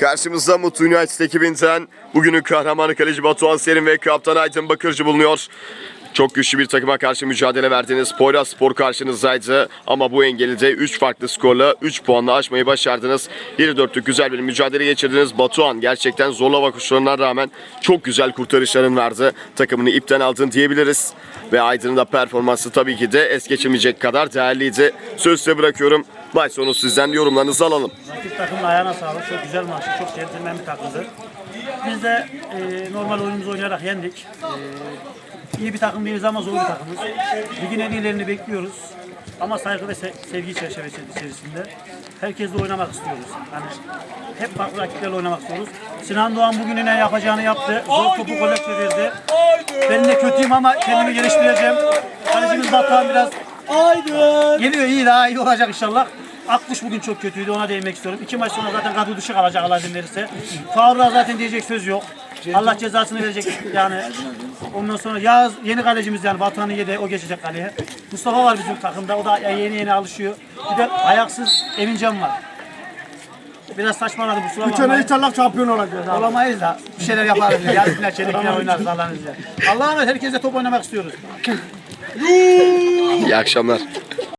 Karşımızda Mutlu United ekibinden bugünün kahramanı kaleci Batuhan Serin ve kaptan Aydın Bakırcı bulunuyor. Çok güçlü bir takıma karşı mücadele verdiğiniz Poyraz Spor karşınızdaydı. Ama bu engeli de 3 farklı skorla 3 puanla aşmayı başardınız. 1-4'lük güzel bir mücadele geçirdiniz. Batuhan gerçekten zorla bakışlarına rağmen çok güzel kurtarışların vardı. Takımını ipten aldın diyebiliriz. Ve Aydın'ın da performansı tabii ki de es geçemeyecek kadar değerliydi. Söz size bırakıyorum. Maç sonu sizden yorumlarınızı alalım. Rakip takımın ayağına sağlık. Çok güzel maçtı. Çok centilmen bir takımdı. Biz de e, normal oyunumuzu oynayarak yendik. E, iyi bir takım değiliz ama zor bir takımız. Ligin en iyilerini bekliyoruz. Ama saygı ve se- sevgi çerçevesi içerisinde. Herkesle oynamak istiyoruz. Yani hep farklı rakiplerle oynamak istiyoruz. Sinan Doğan bugün ne yapacağını yaptı. Zor topu gole çevirdi. Ben de kötüyüm ama kendimi geliştireceğim. Kalecimiz Batuhan biraz Geliyor iyi daha iyi olacak inşallah. Akkuş bugün çok kötüydü ona değinmek istiyorum. İki maç sonra zaten kadro dışı kalacak Allah izin verirse. Faruk'a zaten diyecek söz yok. Allah cezasını verecek yani. Ondan sonra Yağız yeni kalecimiz yani Batuhan'ın yedi o geçecek kaleye. Mustafa var bizim takımda o da yeni yeni alışıyor. Bir de ayaksız Emincan var. Biraz saçmaladı bu Bu sene inşallah şampiyon olacağız abi. Olamayız da bir şeyler yaparız. Çeyrek final oynarız Allah'ın izniyle. İzniyle herkese top oynamak istiyoruz. İyi akşamlar.